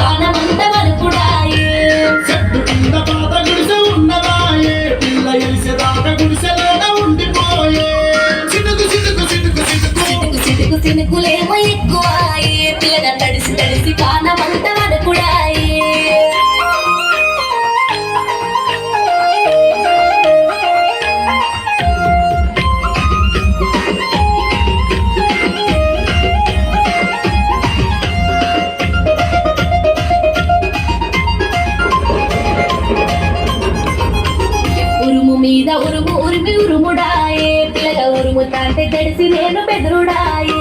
Kana Mandava. తాంటే తడిసి నేను బెదురుడాయే.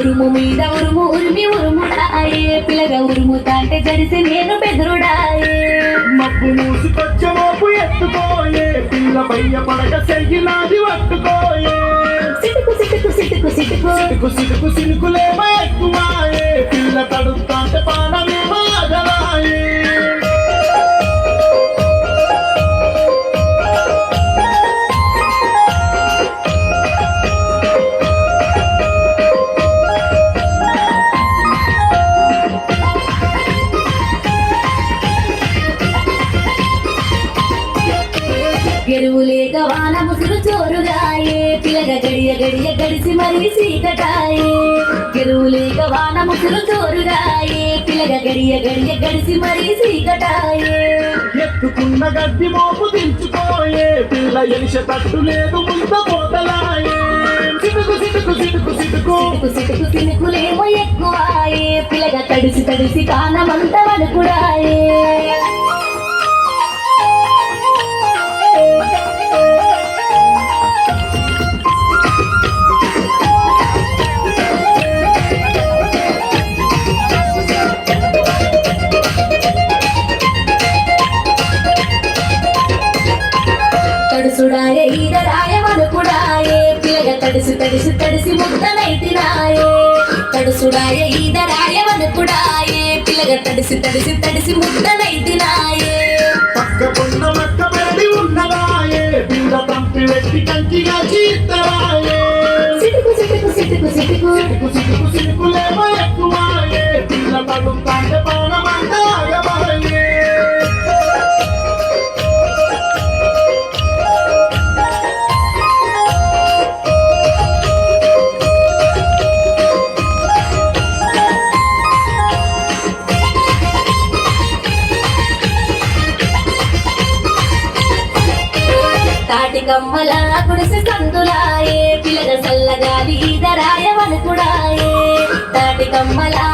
ఉరుము మీద ఉరుము ఉరిమి ఉరుముడాయే పిల్లగా ఉరుము తాంటే తడిసి నేను బెదురుడాయే. మబ్బు మూసుకొచ్చ మోపు ఎత్తుకోయే. పిల్ల బయ్య పడక సెయ్యినాది పట్టుకోయే. సిటుకు సిటుకు సిటుకు సిటుకు. సిటుకు సిటుకు సినుకులేమో ఎరువు లేక వాన ముసురు చోరుగాయే పిల్లగ గడియ గడియ గడిసి మరి సీకటాయే ఎరువు లేక వాన ముసురు చోరుగాయే పిల్లగ గడియ గడియ గడిసి మరి సీకటాయే ఎత్తుకున్న గడ్డి మోపు దించుకోయే. పిల్ల ఎలిసె తట్టు లేదు ముంత పోతలాయే సిటుకు సిటుకు సిటుకు సిటుకు. సిటుకు సిటుకు సినుకులేమో ఎక్కువాయే. పిల్లగ తడిసి తడిసి కానమంత వణుకుడాయే తడుసుడాయే ఈదరాయ వణుకుడాయే పిల్లగ తడిసి తడిసి తడిసి ముద్దనైతినాయే తడుసుడాయే ఈదరాయ వణుకుడాయే పిల్లగ తడిసి తడిసి తడిసి ముద్దనైతినాయే పక్క పొన్న మక్క పెరడి ఉన్నదాయే పిల్ల తంపి వెట్టి కంకిగా చీత్తరాయే సిటుకు సిటుకు సిటుకు సిటుకు. సిటుకు సిటుకు సిటుకులేమో ఎక్కువాయే పిల్ల తడుస్తాంటే పానమంతా ఆగబాయే గుడి కమ్మల గుడిసె సందులాయే పిల్లల సల్లగాలి ఈదరాయ వణుకుడాయే తాటి కమ్మలా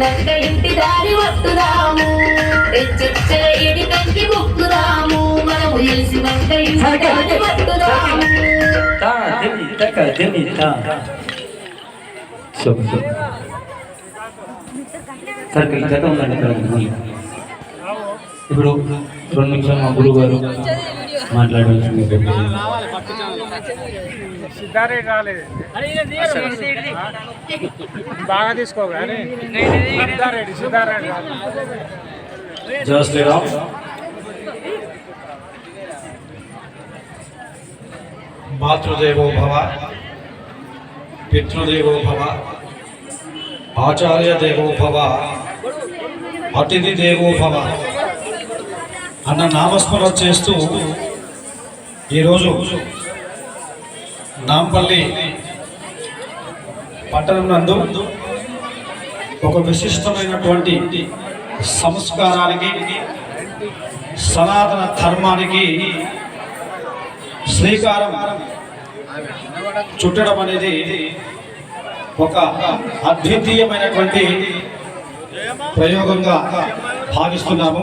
ఇంటి దారి పట్టుదాము ఎచ్చెచ్చగా ఏడి కంకి బొక్కుదాము మనం ఎలిసినంత ఇంటి దారి పట్టుదాము తా దిమి తక దిమి తా శుభ శుభ సర్కిల్ జత ఉందండి. ఇప్పుడు రెండు నిమిషాలు మా గురువు గారు మాట్లాడవలసింది సిద్ధారెడ్డి రాలేదు బాగా తీసుకోగానే సిద్ధారెడ్డి సిద్ధారెడ్డి. శ్రీరామ్. మాతృదేవో భవ పితృదేవో భవ ఆచార్య దేవో భవ అతిథి దేవో భవ. అన్న నామస్మరణ చేస్తూ ఈరోజు నాంపల్లి పట్టణం నందు ఒక విశిష్టమైనటువంటి సంస్కారానికి సనాతన ధర్మానికి శ్రీకారం చుట్టడం అనేది ఒక అద్వితీయమైనటువంటి ప్రయోగంగా భావిస్తున్నాము.